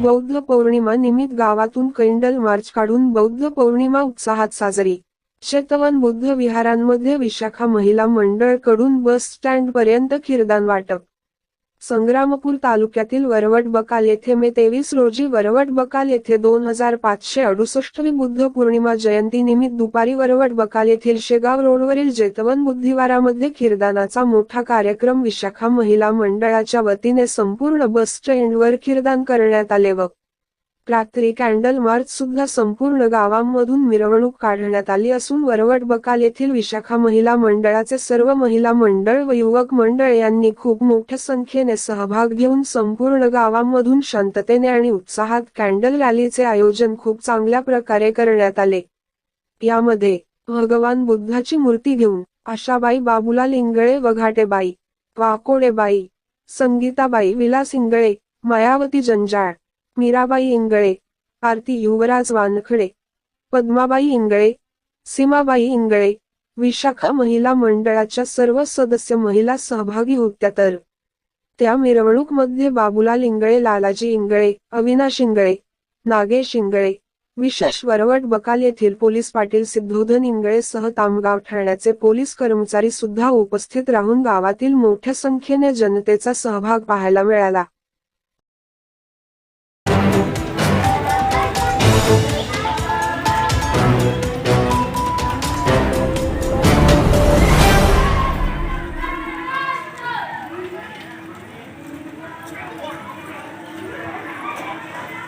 बौद्ध पौर्णिमा निमित्त गावातून कैंडल मार्च काढून बौद्ध पौर्णिमा उत्साहात साजरी. शतवन बुद्ध विहारांमध्ये विशाखा महिला मंडळकडून बस स्टँड पर्यंत खीरदान वाटप. संग्रामपूर तालुक्यातील वरवट बकाल येथे मे तेवीस रोजी वरवट बकाल येथे दोन हजार पाचशे अडुसष्टवी बुद्ध पौर्णिमा जयंती निमित्त दुपारी वरवट बकाल येथील शेगाव रोडवरील जेतवन बुद्धिवारामध्ये खीरदानाचा मोठा कार्यक्रम विशाखा महिला मंडळाच्या वतीने संपूर्ण बस स्टँडवर खीरदान करण्यात आले व रात्री कॅन्डल मार्च सुद्धा संपूर्ण गावांमधून मिरवणूक काढण्यात आली असून वरवट बकाल येथील विशाखा महिला मंडळाचे सर्व महिला मंडळ व युवक मंडळ यांनी खूप मोठ्या संख्येने सहभाग घेऊन संपूर्ण गावांमधून शांततेने आणि उत्साहात कॅन्डल रॅलीचे आयोजन खूप चांगल्या प्रकारे करण्यात आले. यामध्ये भगवान बुद्धाची मूर्ती घेऊन आशाबाई बाबुला लिंगळे वघाटेबाई वाकोडेबाई संगीताबाई विलास इंगळे मायावती जंजाळ मीराबाई इंगळे आरती युवराज वानखडे पद्माबाई इंगळे सीमाबाई इंगळे विशाखा महिला मंडळाच्या सर्व सदस्य महिला सहभागी होत्या तर त्या मिरवणूकमध्ये बाबूलाल इंगळे लालाजी इंगळे अविनाश इंगळे नागेश इंगळे विशेष वरवट बकाल येथील पोलीस पाटील सिद्धोधन इंगळे सह तामगाव ठाण्याचे पोलीस कर्मचारी सुद्धा उपस्थित राहून गावातील मोठ्या संख्येने जनतेचा सहभाग पाहायला मिळाला.